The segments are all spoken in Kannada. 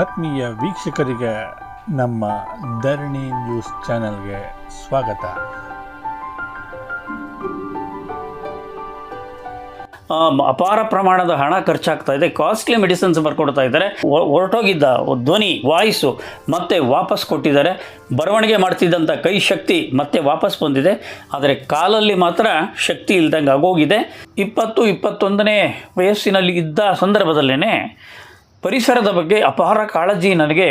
ಆತ್ಮೀಯ ವೀಕ್ಷಕರಿಗೆ ನಮ್ಮ ಧರಣಿ ನ್ಯೂಸ್ ಚಾನೆಲ್ಗೆ ಸ್ವಾಗತ. ಅಪಾರ ಪ್ರಮಾಣದ ಹಣ ಖರ್ಚಾಗ್ತಾ ಇದೆ. ಕಾಸ್ಟ್ಲಿ ಮೆಡಿಸಿನ್ಸ್ ಬರ್ಕೊಡ್ತಾ ಇದ್ದಾರೆ. ಹೊರಟೋಗಿದ್ದ ಧ್ವನಿ, ವಾಯ್ಸು ಮತ್ತೆ ವಾಪಸ್ ಕೊಟ್ಟಿದ್ದಾರೆ. ಬರವಣಿಗೆ ಮಾಡ್ತಿದ್ದಂಥ ಕೈ ಶಕ್ತಿ ಮತ್ತೆ ವಾಪಸ್ ಬಂದಿದೆ. ಆದರೆ ಕಾಲಲ್ಲಿ ಮಾತ್ರ ಶಕ್ತಿ ಇಲ್ದಂಗೆ ಆಗೋಗಿದೆ ಇಪ್ಪತ್ತು ಇಪ್ಪತ್ತೊಂದನೇ ವಯಸ್ಸಿನಲ್ಲಿ ಇದ್ದ ಸಂದರ್ಭದಲ್ಲೇ ಪರಿಸರದ ಬಗ್ಗೆ ಅಪಾರ ಕಾಳಜಿ ನನಗೆ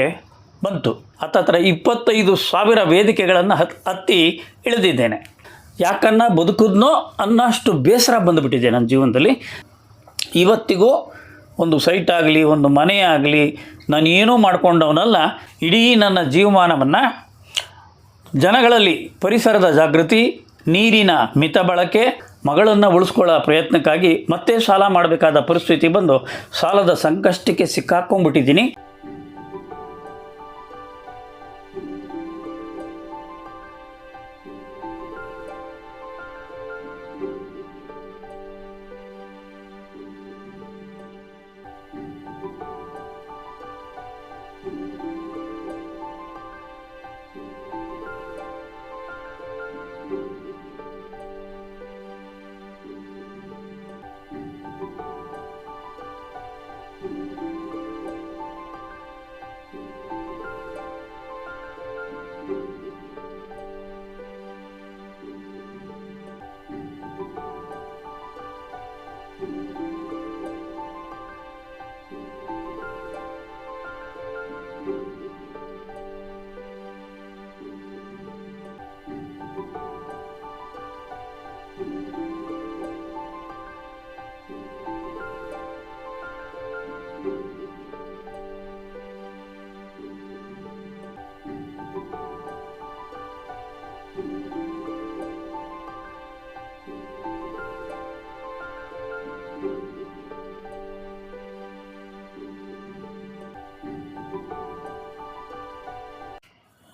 ಬಂತು. ಹತ್ತತ್ರ ಇಪ್ಪತ್ತೈದು ಸಾವಿರ ವೇದಿಕೆಗಳನ್ನು ಹತ್, ಹತ್ತಿ ಇಳಿದಿದ್ದೇನೆ. ಯಾಕನ್ನ ಬದುಕಿದ್ನೋ ಅನ್ನಷ್ಟು ಬೇಸರ ಬಂದುಬಿಟ್ಟಿದೆ ನನ್ನ ಜೀವನದಲ್ಲಿ. ಇವತ್ತಿಗೂ ಒಂದು ಸೈಟ್ ಆಗಲಿ, ಒಂದು ಮನೆ ಆಗಲಿ, ನಾನು ಏನೂ ಮಾಡ್ಕೊಂಡವನಲ್ಲ, ಇಡೀ ನನ್ನ ಜೀವಮಾನವನ್ನು ಜನಗಳಲ್ಲಿ ಪರಿಸರದ ಜಾಗೃತಿ, ನೀರಿನ ಮಿತ ಬಳಕೆ ಮಗಳನ್ನು ಉಳಿಸ್ಕೊಳ್ಳೋ ಪ್ರಯತ್ನಕ್ಕಾಗಿ ಮತ್ತೆ ಸಾಲ ಮಾಡಬೇಕಾದ ಪರಿಸ್ಥಿತಿ ಬಂದು ಸಾಲದ ಸಂಕಷ್ಟಕ್ಕೆ ಸಿಕ್ಕಾಕೊಂಡ್ಬಿಟ್ಟಿದ್ದೀನಿ.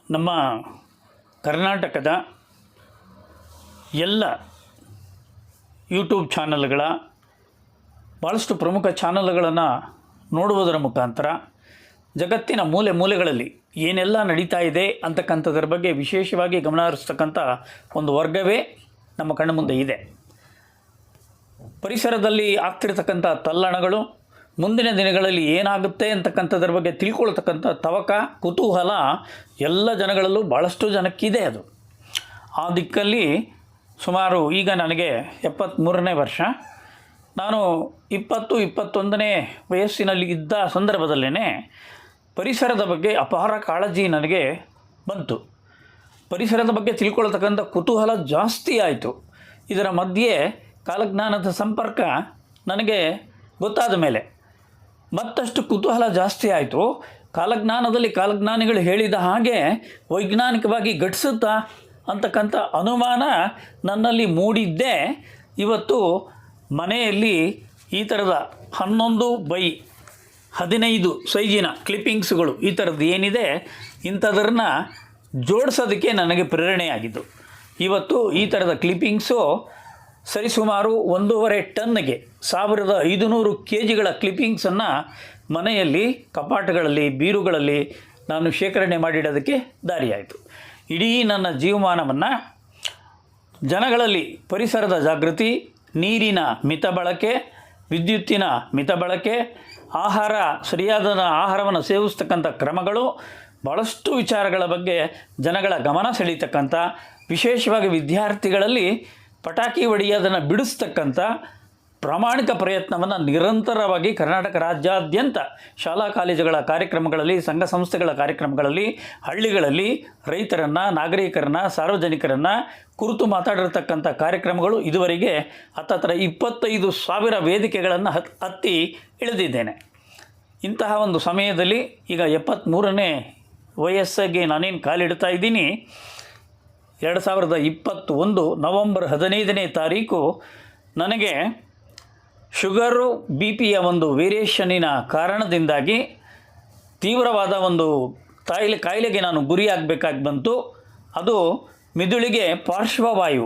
ನಮ್ಮ ಕರ್ನಾಟಕದ ಎಲ್ಲ ಯೂಟ್ಯೂಬ್ ಚಾನಲ್ಗಳ ಭಾಳಷ್ಟು ಪ್ರಮುಖ ಚಾನಲ್ಗಳನ್ನು ನೋಡುವುದರ ಮುಖಾಂತರ ಜಗತ್ತಿನ ಮೂಲೆ ಮೂಲೆಗಳಲ್ಲಿ ಏನೆಲ್ಲ ನಡೀತಾ ಇದೆ ಅಂತಕ್ಕಂಥದ್ರ ಬಗ್ಗೆ ವಿಶೇಷವಾಗಿ ಗಮನ ಹರಿಸ್ತಕ್ಕಂಥ ಒಂದು ವರ್ಗವೇ ನಮ್ಮ ಕಣ್ಣ ಮುಂದೆ ಇದೆ. ಪರಿಸರದಲ್ಲಿ ಆಗ್ತಿರ್ತಕ್ಕಂಥ ತಲ್ಲಣಗಳು ಮುಂದಿನ ದಿನಗಳಲ್ಲಿ ಏನಾಗುತ್ತೆ ಅಂತಕ್ಕಂಥದ್ರ ಬಗ್ಗೆ ತಿಳ್ಕೊಳ್ತಕ್ಕಂಥ ತವಕ, ಕುತೂಹಲ ಎಲ್ಲ ಜನಗಳಲ್ಲೂ ಭಾಳಷ್ಟು ಜನಕ್ಕಿದೆ ಅದು. ಆ ದಿಕ್ಕಲ್ಲಿ ಸುಮಾರು ಈಗ ನನಗೆ ಎಪ್ಪತ್ತ್ಮೂರನೇ ವರ್ಷ. ನಾನು ಇಪ್ಪತ್ತು, ಇಪ್ಪತ್ತೊಂದನೇ ವಯಸ್ಸಿನಲ್ಲಿ ಇದ್ದ ಸಂದರ್ಭದಲ್ಲೇ ಪರಿಸರದ ಬಗ್ಗೆ ಅಪಾರ ಕಾಳಜಿ ನನಗೆ ಬಂತು. ಪರಿಸರದ ಬಗ್ಗೆ ತಿಳ್ಕೊಳ್ತಕ್ಕಂಥ ಕುತೂಹಲ ಜಾಸ್ತಿ ಆಯಿತು. ಇದರ ಮಧ್ಯೆ ಕಾಲಜ್ಞಾನದ ಸಂಪರ್ಕ ನನಗೆ ಗೊತ್ತಾದ ಮೇಲೆ ಮತ್ತಷ್ಟು ಕುತೂಹಲ ಜಾಸ್ತಿ ಆಯಿತು. ಕಾಲಜ್ಞಾನದಲ್ಲಿ ಕಾಲಜ್ಞಾನಿಗಳು ಹೇಳಿದ ಹಾಗೆ ವೈಜ್ಞಾನಿಕವಾಗಿ ಘಟಿಸುತ್ತಾ ಅಂತಕ್ಕಂಥ ಅನುಮಾನ ನನ್ನಲ್ಲಿ ಮೂಡಿದ್ದೇ ಇವತ್ತು ಮನೆಯಲ್ಲಿ ಈ ಥರದ ಹನ್ನೊಂದು ಬೈ ಹದಿನೈದು ಸೈಜಿನ ಕ್ಲಿಪ್ಪಿಂಗ್ಸ್ಗಳು ಈ ಥರದ್ದು ಏನಿದೆ ಇಂಥದ್ರನ್ನ ಜೋಡಿಸೋದಕ್ಕೆ ನನಗೆ ಪ್ರೇರಣೆಯಾಗಿದ್ದು. ಇವತ್ತು ಈ ಥರದ ಕ್ಲಿಪ್ಪಿಂಗ್ಸು ಸರಿಸುಮಾರು ಒಂದೂವರೆ ಟನ್ಗೆ ಸಾವಿರದ ಐದುನೂರು ಕೆ ಜಿಗಳ ಕ್ಲಿಪ್ಪಿಂಗ್ಸನ್ನು ಮನೆಯಲ್ಲಿ, ಕಪಾಟಗಳಲ್ಲಿ, ಬೀರುಗಳಲ್ಲಿ ನಾನು ಶೇಖರಣೆ ಮಾಡಿಡೋದಕ್ಕೆ ದಾರಿಯಾಯಿತು. ಇಡೀ ನನ್ನ ಜೀವಮಾನವನ್ನು ಜನಗಳಲ್ಲಿ ಪರಿಸರದ ಜಾಗೃತಿ, ನೀರಿನ ಮಿತ ಬಳಕೆ, ವಿದ್ಯುತ್ತಿನ ಮಿತ ಬಳಕೆ, ಆಹಾರ, ಸರಿಯಾದ ಆಹಾರವನ್ನು ಸೇವಿಸ್ತಕ್ಕಂಥ ಕ್ರಮಗಳು ಭಾಳಷ್ಟು ವಿಚಾರಗಳ ಬಗ್ಗೆ ಜನಗಳ ಗಮನ ಸೆಳೀತಕ್ಕಂಥ ವಿಶೇಷವಾಗಿ ವಿದ್ಯಾರ್ಥಿಗಳಲ್ಲಿ ಪಟಾಕಿ ಹೊಡೆಯೋದನ್ನು ಬಿಡಿಸ್ತಕ್ಕಂಥ ಪ್ರಾಮಾಣಿಕ ಪ್ರಯತ್ನವನ್ನು ನಿರಂತರವಾಗಿ ಕರ್ನಾಟಕ ರಾಜ್ಯಾದ್ಯಂತ ಶಾಲಾ ಕಾಲೇಜುಗಳ ಕಾರ್ಯಕ್ರಮಗಳಲ್ಲಿ, ಸಂಘ ಸಂಸ್ಥೆಗಳ ಕಾರ್ಯಕ್ರಮಗಳಲ್ಲಿ, ಹಳ್ಳಿಗಳಲ್ಲಿ ರೈತರನ್ನು, ನಾಗರಿಕರನ್ನು, ಸಾರ್ವಜನಿಕರನ್ನು ಕುರಿತು ಮಾತಾಡಿರ್ತಕ್ಕಂಥ ಕಾರ್ಯಕ್ರಮಗಳು ಇದುವರೆಗೆ ಹತ್ತತ್ರ ಇಪ್ಪತ್ತೈದು ಸಾವಿರ ವೇದಿಕೆಗಳನ್ನು ಹತ್, ಹತ್ತಿ ಇಳಿದಿದ್ದೇನೆ. ಇಂತಹ ಒಂದು ಸಮಯದಲ್ಲಿ ಈಗ ಎಪ್ಪತ್ತ್ಮೂರನೇ ವಯಸ್ಸಿಗೆ ನಾನೇನು ಕಾಲಿಡ್ತಾ ಇದ್ದೀನಿ. ಎರಡು ಸಾವಿರದ ಇಪ್ಪತ್ತೊಂದು ನವಂಬರ್ ಹದಿನೈದನೇ ತಾರೀಕು ನನಗೆ ಶುಗರು, ಬಿ ಪಿಯ ಒಂದು ವೇರಿಯೇಷನ್ನಿನ ಕಾರಣದಿಂದಾಗಿ ತೀವ್ರವಾದ ಒಂದು ಕಾಯಿಲೆ ಕಾಯಿಲೆಗೆ ನಾನು ಗುರಿಯಾಗಬೇಕಾಗಿ ಬಂತು. ಅದು ಮಿದುಳಿಗೆ ಪಾರ್ಶ್ವವಾಯು,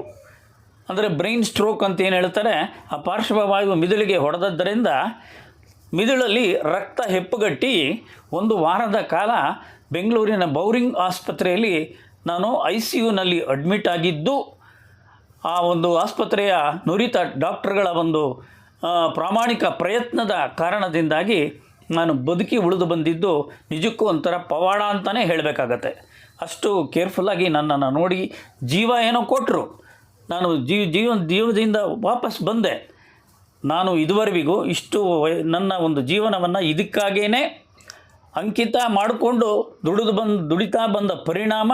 ಅಂದರೆ ಬ್ರೈನ್ ಸ್ಟ್ರೋಕ್ ಅಂತ ಏನು ಹೇಳ್ತಾರೆ, ಆ ಪಾರ್ಶ್ವವಾಯು ಮಿದುಳಿಗೆ ಹೊಡೆದದ್ದರಿಂದ ಮಿದುಳಲ್ಲಿ ರಕ್ತ ಹೆಪ್ಪುಗಟ್ಟಿ ಒಂದು ವಾರದ ಕಾಲ ಬೆಂಗಳೂರಿನ ಬೌರಿಂಗ್ ಆಸ್ಪತ್ರೆಯಲ್ಲಿ ನಾನು ಐ ಸಿ ಯುನಲ್ಲಿ ಅಡ್ಮಿಟ್ ಆಗಿದ್ದು, ಆ ಒಂದು ಆಸ್ಪತ್ರೆಯ ನುರಿತ ಡಾಕ್ಟರ್ಗಳ ಒಂದು ಪ್ರಾಮಾಣಿಕ ಪ್ರಯತ್ನದ ಕಾರಣದಿಂದಾಗಿ ನಾನು ಬದುಕಿ ಉಳಿದು ಬಂದಿದ್ದು ನಿಜಕ್ಕೂ ಒಂಥರ ಪವಾಡ ಅಂತಲೇ ಹೇಳಬೇಕಾಗತ್ತೆ. ಅಷ್ಟು ಕೇರ್ಫುಲ್ಲಾಗಿ ನನ್ನನ್ನು ನೋಡಿ ಜೀವ ಏನೋ ಕೊಟ್ಟರು ನಾನು ಜೀವ ಜೀವ ಜೀವದಿಂದ ವಾಪಸ್ ಬಂದೆ. ನಾನು ಇದುವರೆಗೂ ಇಷ್ಟು ನನ್ನ ಒಂದು ಜೀವನವನ್ನು ಇದಕ್ಕಾಗೇ ಅಂಕಿತ ಮಾಡಿಕೊಂಡು ದುಡಿದು ಬಂದು, ದುಡಿತಾ ಬಂದ ಪರಿಣಾಮ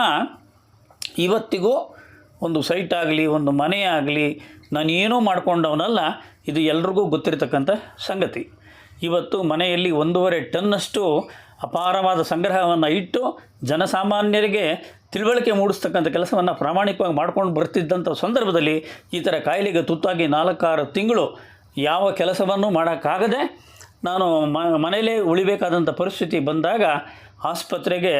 ಇವತ್ತಿಗೂ ಒಂದು ಸೈಟ್ ಆಗಲಿ, ಒಂದು ಮನೆ ಆಗಲಿ, ನಾನು ಏನೂ ಮಾಡ್ಕೊಂಡವನಲ್ಲ, ಇದು ಎಲ್ರಿಗೂ ಗೊತ್ತಿರತಕ್ಕಂಥ ಸಂಗತಿ. ಇವತ್ತು ಮನೆಯಲ್ಲಿ ಒಂದೂವರೆ ಟನ್ನಷ್ಟು ಅಪಾರವಾದ ಸಂಗ್ರಹವನ್ನು ಇಟ್ಟು ಜನಸಾಮಾನ್ಯರಿಗೆ ತಿಳುವಳಿಕೆ ಮೂಡಿಸ್ತಕ್ಕಂಥ ಕೆಲಸವನ್ನು ಪ್ರಾಮಾಣಿಕವಾಗಿ ಮಾಡ್ಕೊಂಡು ಬರ್ತಿದ್ದಂಥ ಸಂದರ್ಭದಲ್ಲಿ ಈ ಥರ ಕಾಯಿಲೆಗೆ ತುತ್ತಾಗಿ ನಾಲ್ಕಾರು ತಿಂಗಳು ಯಾವ ಕೆಲಸವನ್ನು ಮಾಡೋಕ್ಕಾಗದೆ ನಾನು ಮನೆಯಲ್ಲೇ ಉಳಿಬೇಕಾದಂಥ ಪರಿಸ್ಥಿತಿ ಬಂದಾಗ ಆಸ್ಪತ್ರೆಗೆ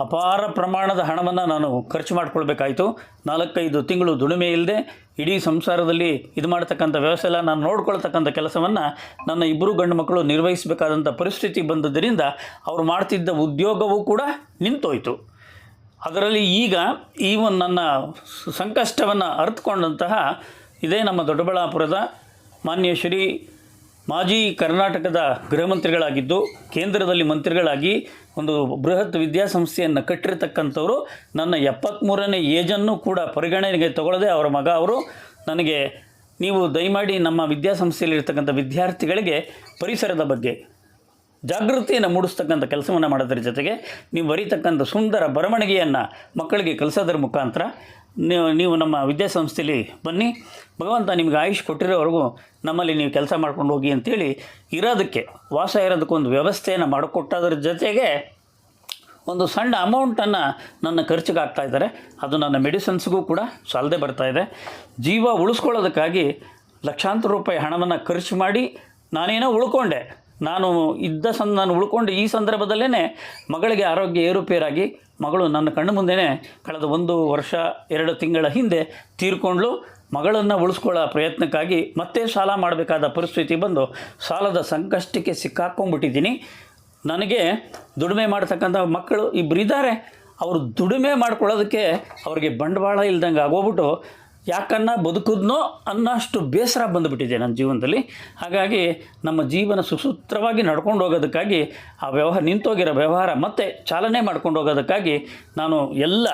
ಅಪಾರ ಪ್ರಮಾಣದ ಹಣವನ್ನು ನಾನು ಖರ್ಚು ಮಾಡಿಕೊಳ್ಬೇಕಾಯಿತು. ನಾಲ್ಕೈದು ತಿಂಗಳು ದುಡಿಮೆ ಇಲ್ಲದೆ ಇಡೀ ಸಂಸಾರದಲ್ಲಿ ಇದು ಮಾಡ್ತಕ್ಕಂಥ ವ್ಯವಸ್ಥೆ ಎಲ್ಲ ನಾನು ನೋಡ್ಕೊಳ್ತಕ್ಕಂಥ ಕೆಲಸವನ್ನು ನನ್ನ ಇಬ್ಬರು ಗಂಡು ಮಕ್ಕಳು ನಿರ್ವಹಿಸಬೇಕಾದಂಥ ಪರಿಸ್ಥಿತಿ ಬಂದದ್ದರಿಂದ ಅವರು ಮಾಡ್ತಿದ್ದ ಉದ್ಯೋಗವೂ ಕೂಡ ನಿಂತೋಯ್ತು. ಅದರಲ್ಲಿ ಈಗ ಈ ಒಂದು ನನ್ನ ಸಂಕಷ್ಟವನ್ನು ಅರ್ಥಕೊಂಡಂತಹ ಇದೇ ನಮ್ಮ ದೊಡ್ಡಬಳ್ಳಾಪುರದ ಮಾನ್ಯ ಶ್ರೀ ಮಾಜಿ ಕರ್ನಾಟಕದ ಗೃಹ ಮಂತ್ರಿಗಳಾಗಿದ್ದು, ಕೇಂದ್ರದಲ್ಲಿ ಮಂತ್ರಿಗಳಾಗಿ ಒಂದು ಬೃಹತ್ ವಿದ್ಯಾಸಂಸ್ಥೆಯನ್ನು ಕಟ್ಟಿರತಕ್ಕಂಥವರು, ನನ್ನ ಎಪ್ಪತ್ತ್ಮೂರನೇ ಏಜನ್ನು ಕೂಡ ಪರಿಗಣನೆಗೆ ತಗೊಳ್ಳದೆ ಅವರ ಮಗ ಅವರು ನನಗೆ ನೀವು ದಯಮಾಡಿ ನಮ್ಮ ವಿದ್ಯಾಸಂಸ್ಥೆಯಲ್ಲಿರ್ತಕ್ಕಂಥ ವಿದ್ಯಾರ್ಥಿಗಳಿಗೆ ಪರಿಸರದ ಬಗ್ಗೆ, ಜಾಗೃತಿಯನ್ನು ಮೂಡಿಸ್ತಕ್ಕಂಥ ಕೆಲಸವನ್ನು ಮಾಡೋದ್ರ ಜೊತೆಗೆ, ನೀವು ಬರೀತಕ್ಕಂಥ ಸುಂದರ ಬರವಣಿಗೆಯನ್ನು ಮಕ್ಕಳಿಗೆ ಕಲಿಸೋದ್ರ ಮುಖಾಂತರ ನೀವು ನೀವು ನಮ್ಮ ವಿದ್ಯಾಸಂಸ್ಥೆಯಲ್ಲಿ ಬನ್ನಿ. ಭಗವಂತ ನಿಮಗೆ ಆಯುಷ್ ಕೊಟ್ಟಿರೋವರೆಗೂ ನಮ್ಮಲ್ಲಿ ನೀವು ಕೆಲಸ ಮಾಡ್ಕೊಂಡು ಹೋಗಿ ಅಂತೇಳಿ ಇರೋದಕ್ಕೆ, ವಾಸ ಇರೋದಕ್ಕೊಂದು ವ್ಯವಸ್ಥೆಯನ್ನು ಮಾಡಿಕೊಟ್ಟದ್ರ ಜೊತೆಗೆ ಒಂದು ಸಣ್ಣ ಅಮೌಂಟನ್ನು ನನ್ನ ಖರ್ಚಿಗೆ ಹಾಕ್ತಾ ಇದ್ದಾರೆ. ಅದು ನನ್ನ ಮೆಡಿಸನ್ಸ್ಗೂ ಕೂಡ ಸಾಲದೆ ಬರ್ತಾ ಇದೆ. ಜೀವ ಉಳಿಸ್ಕೊಳ್ಳೋದಕ್ಕಾಗಿ ಲಕ್ಷಾಂತರ ರೂಪಾಯಿ ಹಣವನ್ನು ಖರ್ಚು ಮಾಡಿ ನಾನೇನೋ ಉಳ್ಕೊಂಡೆ. ನಾನು ಇದ್ದ ಸಂದ ನಾನು ಉಳ್ಕೊಂಡು ಈ ಸಂದರ್ಭದಲ್ಲೇ ಮಗಳಿಗೆ ಆರೋಗ್ಯ ಏರುಪೇರಾಗಿ ಮಗಳು ನನ್ನ ಕಣ್ಣು ಮುಂದೆನೆ ಕಳೆದ ಒಂದು ವರ್ಷ, ಎರಡು ತಿಂಗಳ ಹಿಂದೆ ತೀರ್ಕೊಂಡ್ಲು ಮಗಳನ್ನು ಉಳಿಸ್ಕೊಳ್ಳೋ ಪ್ರಯತ್ನಕ್ಕಾಗಿ ಮತ್ತೆ ಸಾಲ ಮಾಡಬೇಕಾದ ಪರಿಸ್ಥಿತಿ ಬಂದು ಸಾಲದ ಸಂಕಷ್ಟಕ್ಕೆ ಸಿಕ್ಕಾಕೊಂಡ್ಬಿಟ್ಟಿದ್ದೀನಿ. ನನಗೆ ದುಡಿಮೆ ಮಾಡ್ತಕ್ಕಂಥ ಮಕ್ಕಳು ಇಬ್ಬರಿದ್ದಾರೆ ಅವರು ದುಡಿಮೆ ಮಾಡ್ಕೊಳ್ಳೋದಕ್ಕೆ ಅವರಿಗೆ ಬಂಡವಾಳ ಇಲ್ದಂಗೆ ಆಗೋಗ್ಬಿಟ್ಟು ಯಾಕನ್ನ ಬದುಕಿದ್ನೋ ಅನ್ನೋಷ್ಟು ಬೇಸರ ಬಂದುಬಿಟ್ಟಿದೆ ನನ್ನ ಜೀವನದಲ್ಲಿ. ಹಾಗಾಗಿ ನಮ್ಮ ಜೀವನ ಸುಸೂತ್ರವಾಗಿ ನಡ್ಕೊಂಡು ಹೋಗೋದಕ್ಕಾಗಿ ಆ ವ್ಯವಹಾರ, ನಿಂತೋಗಿರೋ ವ್ಯವಹಾರ ಮತ್ತೆ ಚಾಲನೆ ಮಾಡ್ಕೊಂಡು ಹೋಗೋದಕ್ಕಾಗಿ ನಾನು ಎಲ್ಲ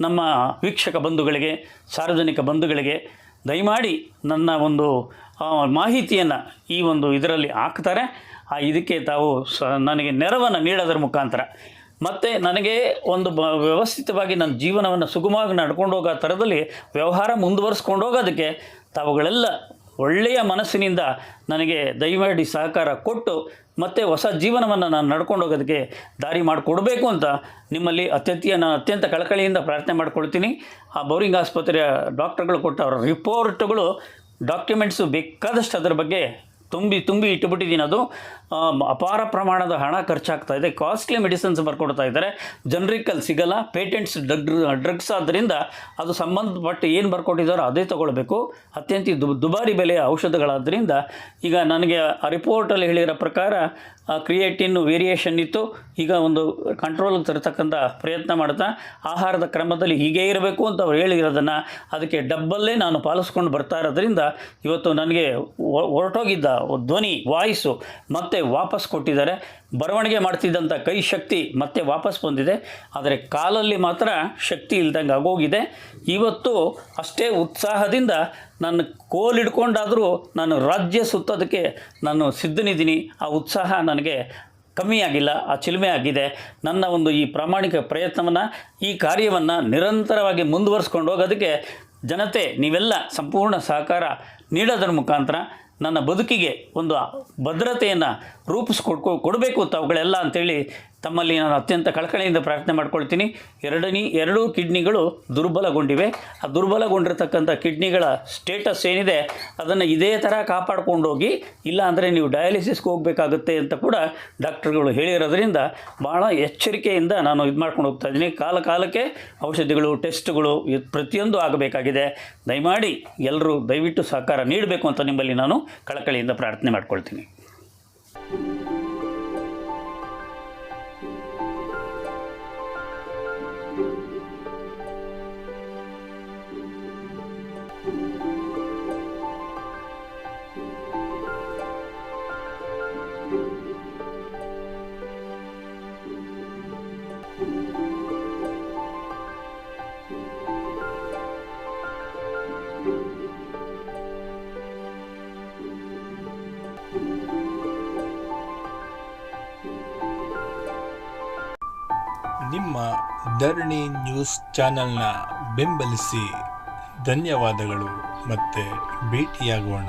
ನಮ್ಮ ವೀಕ್ಷಕ ಬಂಧುಗಳಿಗೆ, ಸಾರ್ವಜನಿಕ ಬಂಧುಗಳಿಗೆ ದಯಮಾಡಿ ನನ್ನ ಒಂದು ಮಾಹಿತಿಯನ್ನು ಈ ಒಂದು ಇದರಲ್ಲಿ ಹಾಕ್ತಾರೆ. ಆ, ಇದಕ್ಕೆ ತಾವು ಸ, ನನಗೆ ನೆರವನ್ನು ನೀಡೋದ್ರ ಮುಖಾಂತರ ಮತ್ತು ನನಗೆ ಒಂದು ಬ ವ್ಯವಸ್ಥಿತವಾಗಿ ನನ್ನ ಜೀವನವನ್ನು ಸುಗಮವಾಗಿ ನಡ್ಕೊಂಡು ಹೋಗೋ ಥರದಲ್ಲಿ ವ್ಯವಹಾರ ಮುಂದುವರಿಸ್ಕೊಂಡು ಹೋಗೋದಕ್ಕೆ ತಾವುಗಳೆಲ್ಲ ಒಳ್ಳೆಯ ಮನಸ್ಸಿನಿಂದ ನನಗೆ ದಯಮಾಡಿ ಸಹಕಾರ ಕೊಟ್ಟು ಮತ್ತು ಹೊಸ ಜೀವನವನ್ನು ನಾನು ನಡ್ಕೊಂಡು ಹೋಗೋದಕ್ಕೆ ದಾರಿ ಮಾಡಿಕೊಡಬೇಕು ಅಂತ ನಿಮ್ಮಲ್ಲಿ ಅತ್ಯಂತ, ನಾನು ಅತ್ಯಂತ ಕಳಕಳಿಯಿಂದ ಪ್ರಾರ್ಥನೆ ಮಾಡ್ಕೊಳ್ತೀನಿ. ಆ ಬೌರಿಂಗ್ ಆಸ್ಪತ್ರೆಯ ಡಾಕ್ಟರ್ಗಳು ಕೊಟ್ಟ ಅವರ ರಿಪೋರ್ಟ್ಗಳು, ಡಾಕ್ಯುಮೆಂಟ್ಸು ಬೇಕಾದಷ್ಟು ಅದರ ಬಗ್ಗೆ ತುಂಬಿ ತುಂಬಿ ಇಟ್ಟುಬಿಟ್ಟಿದ್ದೀನಿ ಅದು. ಅಪಾರ ಪ್ರಮಾಣದ ಹಣ ಖರ್ಚಾಗ್ತಾ ಇದೆ. ಕಾಸ್ಟ್ಲಿ ಮೆಡಿಸಿನ್ಸ್ ಬರ್ಕೊಡ್ತಾ ಇದ್ದಾರೆ. ಜನರಿಕಲ್ ಸಿಗಲ್ಲ. ಪೇಟೆಂಟ್ಸ್ ಡ್ರಗ್, ಡ್ರಗ್ಸ್ ಆದ್ದರಿಂದ ಅದು ಸಂಬಂಧಪಟ್ಟು ಏನು ಬರ್ಕೊಟ್ಟಿದ್ದಾರೋ ಅದೇ ತೊಗೊಳ್ಬೇಕು. ಅತ್ಯಂತ ದುಬಾರಿ ಬೆಲೆಯ ಔಷಧಗಳಾದ್ದರಿಂದ ಈಗ ನನಗೆ ಆ ರಿಪೋರ್ಟಲ್ಲಿ ಹೇಳಿರೋ ಪ್ರಕಾರ ಕ್ರಿಯೇಟಿನ್ ವೇರಿಯೇಷನ್ ಇತ್ತು. ಈಗ ಒಂದು ಕಂಟ್ರೋಲ್ ತರತಕ್ಕಂಥ ಪ್ರಯತ್ನ ಮಾಡ್ತಾ ಆಹಾರದ ಕ್ರಮದಲ್ಲಿ ಹೀಗೆ ಇರಬೇಕು ಅಂತ ಅವ್ರು ಹೇಳಿರೋದನ್ನು ಅದಕ್ಕೆ ಡಬ್ಬಲ್ಲೇ ನಾನು ಪಾಲಿಸ್ಕೊಂಡು ಬರ್ತಾ ಇರೋದ್ರಿಂದ ಇವತ್ತು ನನಗೆ ಹೊರಟೋಗಿದ್ದ ಧ್ವನಿ ವಾಯ್ಸು ಮತ್ತೆ ವಾಪಸ್ ಕೊಟ್ಟಿದ್ದಾರೆ. ಬರವಣಿಗೆ ಮಾಡ್ತಿದ್ದಂಥ ಕೈ ಶಕ್ತಿ ಮತ್ತೆ ವಾಪಸ್ ಬಂದಿದೆ. ಆದರೆ ಕಾಲಲ್ಲಿ ಮಾತ್ರ ಶಕ್ತಿ ಇಲ್ದಂಗೆ ಆಗೋಗಿದೆ. ಇವತ್ತು ಅಷ್ಟೇ ಉತ್ಸಾಹದಿಂದ ನನ್ನ ಕೋಲ್ ಹಿಡ್ಕೊಂಡಾದರೂ ನಾನು ರಾಜ್ಯ ಸುತ್ತೋದಕ್ಕೆ ನಾನು ಸಿದ್ಧನಿದ್ದೀನಿ. ಆ ಉತ್ಸಾಹ ನನಗೆ ಕಮ್ಮಿಯಾಗಿಲ್ಲ ಆ ಚಿಲುಮೆ ಆಗಿದೆ. ನನ್ನ ಒಂದು ಈ ಪ್ರಾಮಾಣಿಕ ಪ್ರಯತ್ನವನ್ನು, ಈ ಕಾರ್ಯವನ್ನು ನಿರಂತರವಾಗಿ ಮುಂದುವರಿಸ್ಕೊಂಡು ಹೋಗೋದಕ್ಕೆ ಜನತೆ ನೀವೆಲ್ಲ ಸಂಪೂರ್ಣ ಸಹಕಾರ ನೀಡೋದ್ರ ಮುಖಾಂತರ ನನ್ನ ಬದುಕಿಗೆ ಒಂದು ಭದ್ರತೆಯನ್ನು ರೂಪಿಸ್ಕೊಡ್ಕೊ ಕೊಡಬೇಕು ತಾವುಗಳೆಲ್ಲ ಅಂತೇಳಿ ತಮ್ಮಲ್ಲಿ ನಾನು ಅತ್ಯಂತ ಕಳಕಳಿಯಿಂದ ಪ್ರಾರ್ಥನೆ ಮಾಡ್ಕೊಳ್ತೀನಿ. ಎರಡನೇ, ಎರಡೂ ಕಿಡ್ನಿಗಳು ದುರ್ಬಲಗೊಂಡಿವೆ. ಆ ದುರ್ಬಲಗೊಂಡಿರತಕ್ಕಂಥ ಕಿಡ್ನಿಗಳ ಸ್ಟೇಟಸ್ ಏನಿದೆ, ಅದನ್ನು ಇದೇ ಥರ ಕಾಪಾಡ್ಕೊಂಡು ಹೋಗಿ ಇಲ್ಲ ಅಂದರೆ ನೀವು ಡಯಾಲಿಸಿಸ್ಗೆ ಹೋಗಬೇಕಾಗುತ್ತೆ ಅಂತ ಕೂಡ ಡಾಕ್ಟರ್ಗಳು ಹೇಳಿರೋದ್ರಿಂದ ಭಾಳ ಎಚ್ಚರಿಕೆಯಿಂದ ನಾನು ಇದು ಮಾಡ್ಕೊಂಡು ಹೋಗ್ತಾ ಇದ್ದೀನಿ. ಕಾಲ ಕಾಲಕ್ಕೆ ಔಷಧಿಗಳು ಟೆಸ್ಟ್ಗಳು ಪ್ರತಿಯೊಂದು ಆಗಬೇಕಾಗಿದೆ. ದಯಮಾಡಿ ಎಲ್ಲರೂ ದಯವಿಟ್ಟು ಸಹಕಾರ ನೀಡಬೇಕು ಅಂತ ನಿಮ್ಮಲ್ಲಿ ನಾನು ಕಳಕಳಿಯಿಂದ ಪ್ರಾರ್ಥನೆ ಮಾಡ್ಕೊಳ್ತೀನಿ. ನಿಮ್ಮ ಧರಣಿ ನ್ಯೂಸ್ ಚಾನೆಲ್ನ ಬೆಂಬಲಿಸಿ ಧನ್ಯವಾದಗಳು ಮತ್ತೆ ಭೇಟಿಯಾಗೋಣ.